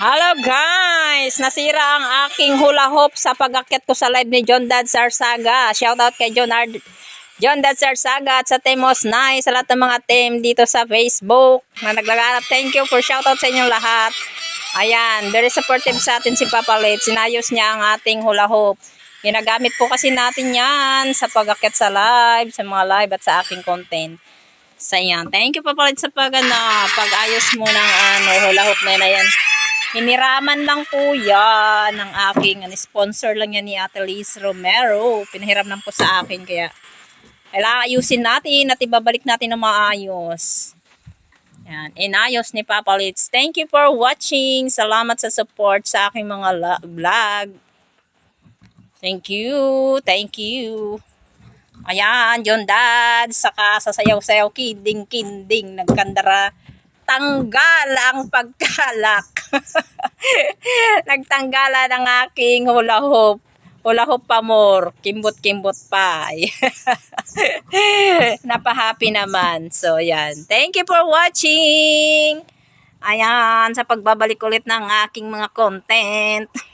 Hello guys! Nasira ang aking hula hoop sa pag-akyat ko sa live ni John Dad Sarsaga. Shoutout kay John, Ard John Dad Sarsaga at sa Temos Nice, sa lahat ng mga team dito sa Facebook na naglaganap. Thank you for shoutout sa inyong lahat. Ayan, very supportive sa atin si Papa Lit. Sinayos niya ang ating hula hoop. Ginagamit po kasi natin yan sa pag-akyat sa live, sa mga live at sa aking content. Sa yan. Thank you Papa Lit sa pag, ano, pag-ayos mo ng ano, hula hoop na yan. Hiniraman lang po yan ng aking sponsor lang yan ni Ate Liz Romero. Pinahiram lang po sa akin kaya kailangan ayusin natin at ibabalik natin ng maayos. Yan, inayos ni Papa Litz. Thank you for watching. Salamat sa support sa aking mga vlog. Thank you. Thank you. Ayan, John Dad. Saka sasayaw-sayaw, kinding-kinding, nagkandara. Tanggal ang pagkalak. Nagtanggala ng aking hula hoop. Hula hoop pa more. Kimbot-kimbot pa. Napahappy naman. So, yan. Thank you for watching. Ayan, sa pagbabalik ulit ng aking mga content.